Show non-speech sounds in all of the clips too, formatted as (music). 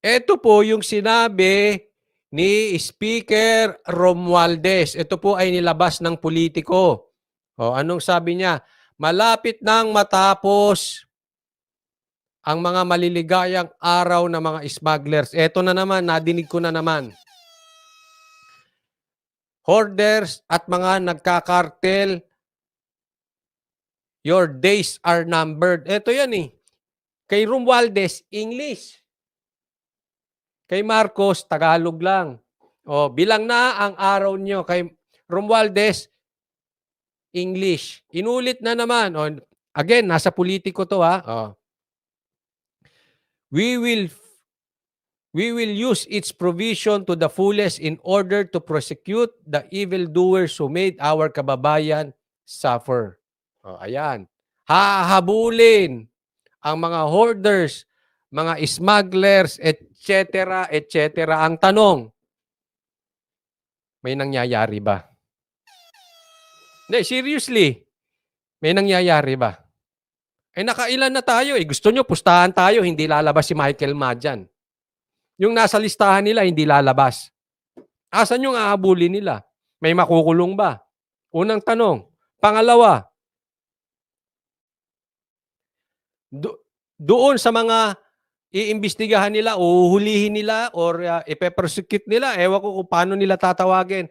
Ito po yung sinabi ni Speaker Romualdez. Ito po ay nilabas ng politiko. O, anong sabi niya? Malapit nang matapos ang mga maliligayang araw ng mga smugglers. Ito na naman, nadinig ko na naman. Hoarders at mga nagkakartel, your days are numbered. Ito yan eh. Kay Romualdez, English. Kay Marcos, Tagalog lang. O, bilang na ang araw nyo. Kay Romualdez, English. Inulit na naman. O, again, nasa politiko to ha. O. We will we will use its provision to the fullest in order to prosecute the evildoers who made our kababayan suffer. O, ayan. Hahabulin ang mga hoarders, mga smugglers, etc., etc. Ang tanong, may nangyayari ba? Hindi, seriously, may nangyayari ba? Eh nakailan na tayo eh. Gusto nyo, pustahan tayo, hindi lalabas si Michael Ma dyan. Yung nasa listahan nila, hindi lalabas. Asan yung ahabulin nila? May makukulong ba? Unang tanong. Pangalawa, do- doon sa mga iimbestigahan nila, uhulihin nila, or uh, ipepersecute nila, ewan ko kung paano nila tatawagin.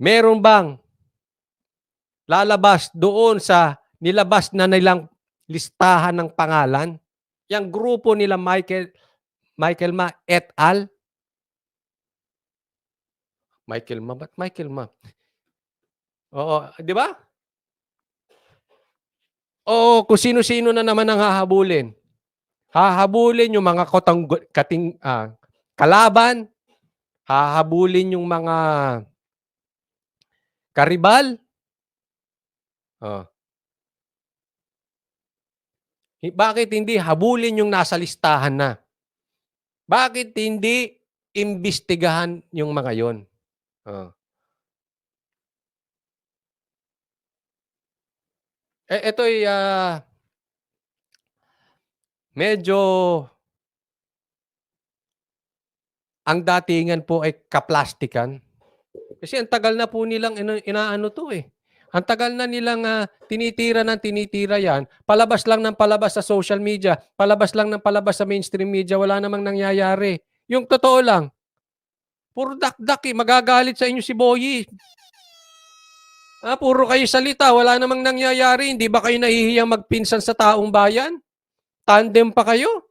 Meron bang lalabas doon sa nilabas na nilang listahan ng pangalan? Yang grupo nila Michael Michael Ma et al. Michael Ma, ba't Michael Ma? Oo, di ba? Oo, kung sino-sino na naman ang hahabulin. Hahabulin yung mga kotang, kating, ah, kalaban, hahabulin yung mga karibal. Oh. Bakit hindi habulin yung nasa listahan na? Bakit hindi imbestigahan yung mga yon? Oh. Eh, ito'y ah, medyo ang datingan po ay kaplastikan. Kasi ang tagal na po nilang ina- inaano to eh. Ang tagal na nilang ah, tinitira ng tinitira yan. Palabas lang ng palabas sa social media. Palabas lang ng palabas sa mainstream media. Wala namang nangyayari. Yung totoo lang. Puro dakdak eh. Magagalit sa inyo si Boyi. Ah, puro kayo salita. Wala namang nangyayari. Hindi ba kayo nahihiyang magpinsan sa taong bayan? Tandem pa kayo?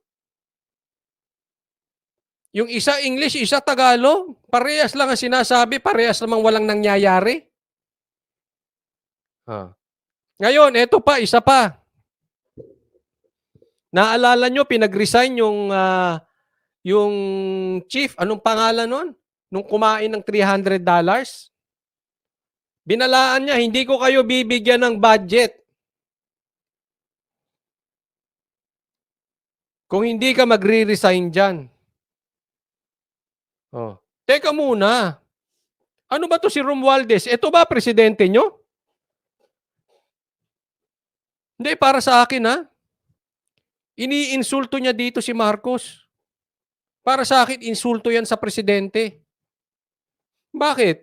Yung isa English, isa Tagalog. Parehas lang ang sinasabi. Parehas namang walang nangyayari. Ah. Ngayon, eto pa, isa pa. Naalala nyo, pinag-resign yung, ah, yung chief, anong pangalan nun? Nung kumain ng $300. Binalaan niya, hindi ko kayo bibigyan ng budget. Kung hindi ka magre-resign dyan. Oh. Teka muna. Ano ba to si Romualdez? Ito ba presidente nyo? Hindi, para sa akin ha. Iniinsulto niya dito si Marcos. Para sa akin, insulto yan sa presidente. Bakit?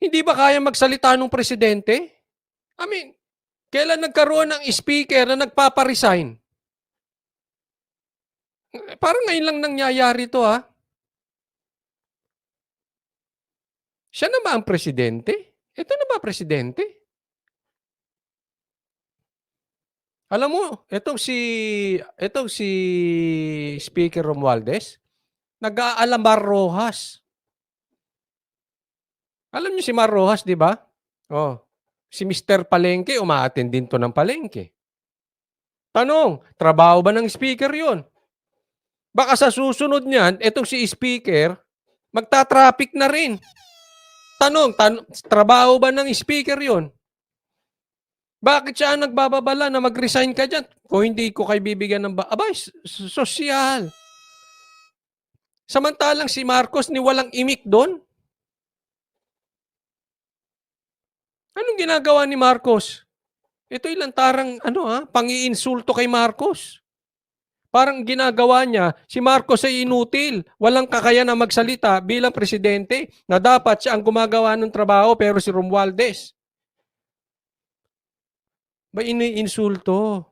Hindi ba kaya magsalita ng presidente? I mean, kailan nagkaroon ng speaker na nagpaparesign? Eh, Parang ngayon lang nangyayari to ha. Siya na ba ang presidente? Ito na ba presidente? Alam mo, itong si itong si Speaker Romualdez, nag-aalamar Rojas. Alam niyo si Mar Rojas, di ba? Oh, si Mr. Palengke, umaattend din to ng palengke. Tanong, trabaho ba ng speaker yon? Baka sa susunod niyan, itong si speaker, magta-traffic na rin. Tanong, tan- trabaho ba ng speaker yon? Bakit siya ang nagbababala na mag-resign ka dyan? Kung hindi ko kayo bibigyan ng ba... Abay, sosyal. Samantalang si Marcos ni walang imik doon. Anong ginagawa ni Marcos? Ito'y lantarang ano ha, pangiinsulto kay Marcos. Parang ginagawa niya, si Marcos ay inutil. Walang kakayahan na magsalita bilang presidente na dapat siya ang gumagawa ng trabaho pero si Romualdez. Ba iniinsulto?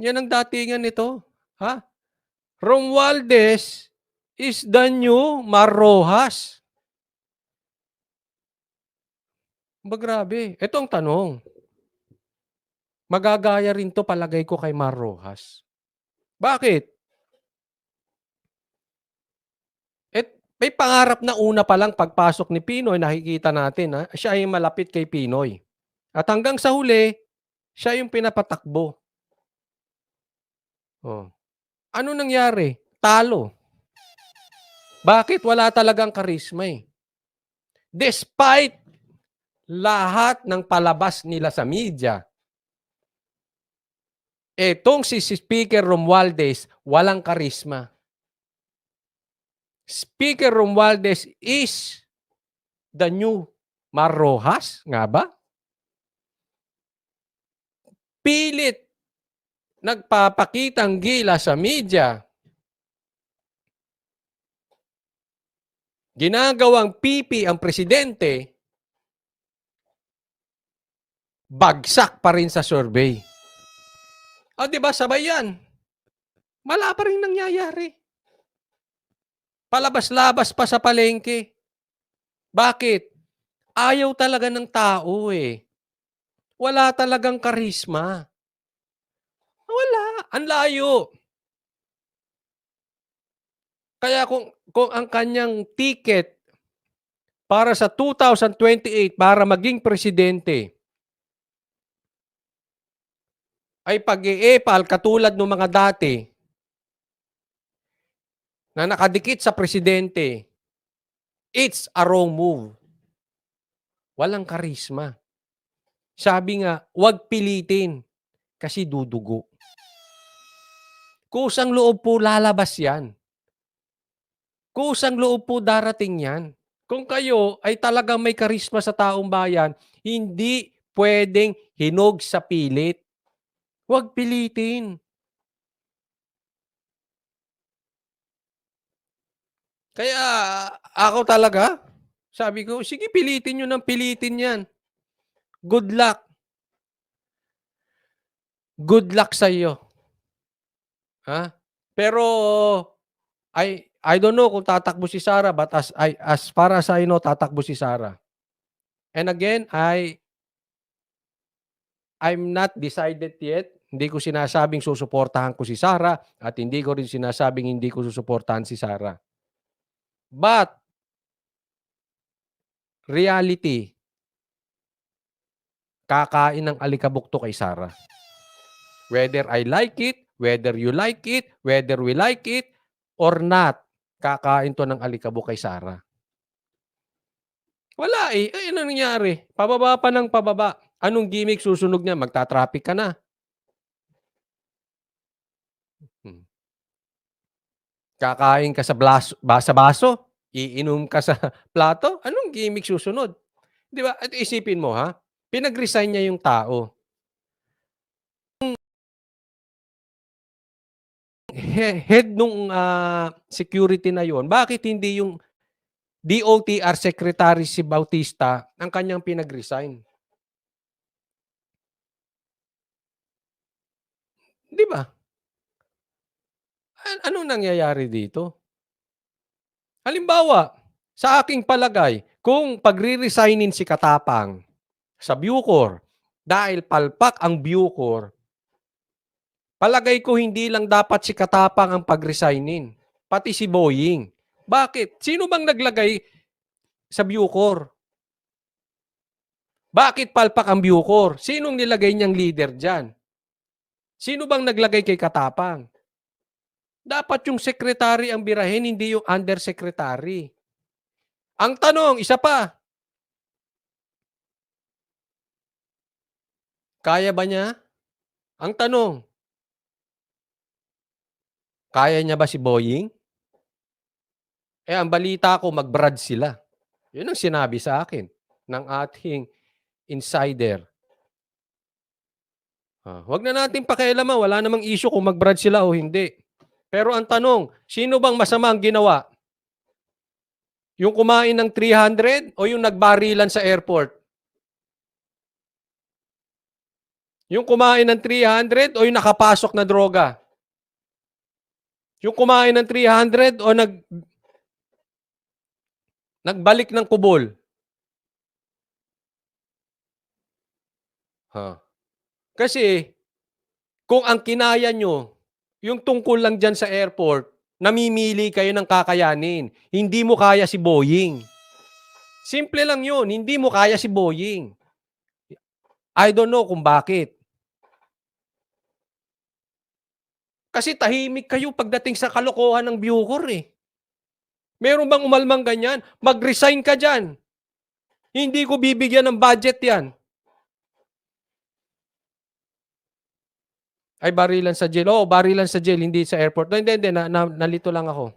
Yan ang datingan nito. Ha? Romualdez is the new Marrojas. Ba grabe. Ito ang tanong. Magagaya rin to palagay ko kay Mar Rojas. Bakit? Et may pangarap na una pa lang pagpasok ni Pinoy, nakikita natin ha, siya ay malapit kay Pinoy. At hanggang sa huli, siya yung pinapatakbo. Oh. Ano nangyari? Talo. Bakit? Wala talagang karisma eh. Despite lahat ng palabas nila sa media, etong si Speaker Romualdez, walang karisma. Speaker Romualdez is the new Mar Rojas, nga ba? Pilit nagpapakitang gila sa media. Ginagawang pipi ang presidente, bagsak pa rin sa survey. O, di ba, sabay yan. Wala pa rin nangyayari. Palabas-labas pa sa palengke. Bakit? Ayaw talaga ng tao eh. Wala talagang karisma. Wala. Ang layo. Kaya kung, kung ang kanyang ticket para sa 2028 para maging presidente ay pag-iepal katulad ng mga dati na nakadikit sa presidente, it's a wrong move. Walang karisma. Sabi nga, huwag pilitin kasi dudugo. Kusang loob po lalabas yan. Kusang loob po darating yan. Kung kayo ay talagang may karisma sa taong bayan, hindi pwedeng hinog sa pilit. Huwag pilitin. Kaya ako talaga, sabi ko, sige pilitin nyo ng pilitin yan. Good luck. Good luck sa iyo. Ha? Pero I I don't know kung tatakbo si Sara but as I as far as I know tatakbo si Sara. And again, I I'm not decided yet. Hindi ko sinasabing susuportahan ko si Sara at hindi ko rin sinasabing hindi ko susuportahan si Sara. But reality kakain ng alikabok to kay Sara. Whether I like it, whether you like it, whether we like it or not, kakain to ng alikabok kay Sara. Wala eh. Eh, ano nangyari? Pababa pa ng pababa. Anong gimmick susunog niya? Magta-traffic ka na. Kakain ka sa blaso, sa baso, iinom ka sa (laughs) plato, anong gimmick susunod? 'Di ba? At isipin mo ha, pinag-resign niya yung tao. He- head nung ah, security na yon, bakit hindi yung DOTR Secretary si Bautista ang kanyang pinag-resign? Di ba? An- anong nangyayari dito? Halimbawa, sa aking palagay, kung pagre-resignin si Katapang sa Bucor dahil palpak ang Bucor, palagay ko hindi lang dapat si Katapang ang pag-resignin, pati si Boying. Bakit? Sino bang naglagay sa Bucor? Bakit palpak ang Bucor? Sinong nilagay niyang leader dyan? Sino bang naglagay kay Katapang? Dapat yung secretary ang birahin, hindi yung undersecretary. Ang tanong, isa pa. Kaya ba niya? Ang tanong, kaya niya ba si Boying? Eh, ang balita ko, mag-brad sila. Yun ang sinabi sa akin ng ating insider. Ah, wag na nating pakialaman, wala namang issue kung mag-brad sila o hindi. Pero ang tanong, sino bang masama ang ginawa? Yung kumain ng 300 o yung nagbarilan sa airport? Yung kumain ng 300 o yung nakapasok na droga? Yung kumain ng 300 o nag nagbalik ng kubol? Ha. Kasi kung ang kinaya nyo, yung tungkol lang dyan sa airport, namimili kayo ng kakayanin. Hindi mo kaya si Boeing. Simple lang yun. Hindi mo kaya si Boeing. I don't know kung bakit. Kasi tahimik kayo pagdating sa kalokohan ng Bucor eh. Meron bang umalmang ganyan? Mag-resign ka dyan. Hindi ko bibigyan ng budget yan. Ay, barilan sa jail. Oo, barilan sa jail, hindi sa airport. No, hindi, hindi. Na, na, nalito lang ako.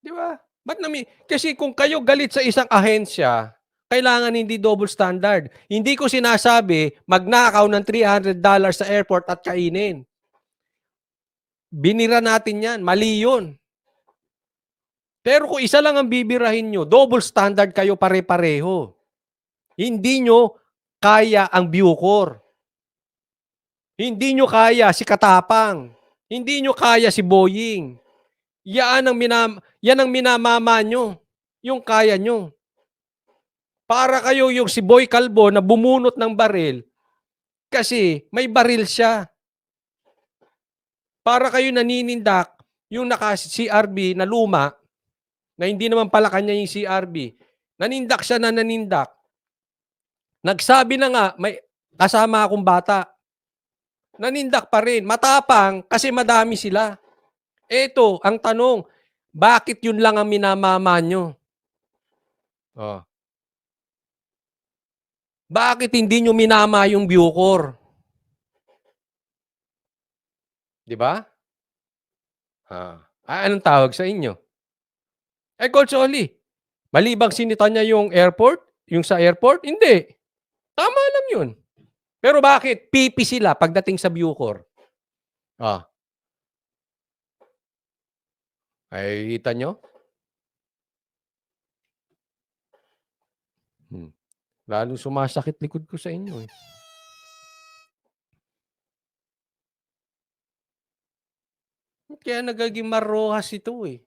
Di ba? Ba't nami? Kasi kung kayo galit sa isang ahensya, kailangan hindi double standard. Hindi ko sinasabi, magnakaw ng $300 sa airport at kainin. Binira natin yan. Mali yun. Pero kung isa lang ang bibirahin nyo, double standard kayo pare-pareho. Hindi nyo kaya ang Bucor. Hindi nyo kaya si Katapang. Hindi nyo kaya si Boying. Yan ang, minam yan ang minamama nyo. Yung kaya nyo. Para kayo yung si Boy Calvo na bumunot ng baril kasi may baril siya. Para kayo naninindak yung naka CRB na luma na hindi naman pala kanya yung CRB. Nanindak siya na nanindak. Nagsabi na nga, may kasama akong bata. Nanindak pa rin. Matapang kasi madami sila. Eto, ang tanong, bakit yun lang ang minamama nyo? Oh. Bakit hindi nyo minama yung Bucor? Di ba? Ah. Ah, anong tawag sa inyo? Eh, Coach Oli, mali bang sinita niya yung airport? Yung sa airport? Hindi. Tama lang yun. Pero bakit? Pipi sila pagdating sa Bucor. Ah. Ay, kita nyo? Hmm. Lalo sumasakit likod ko sa inyo eh. Kaya nagiging marohas ito eh.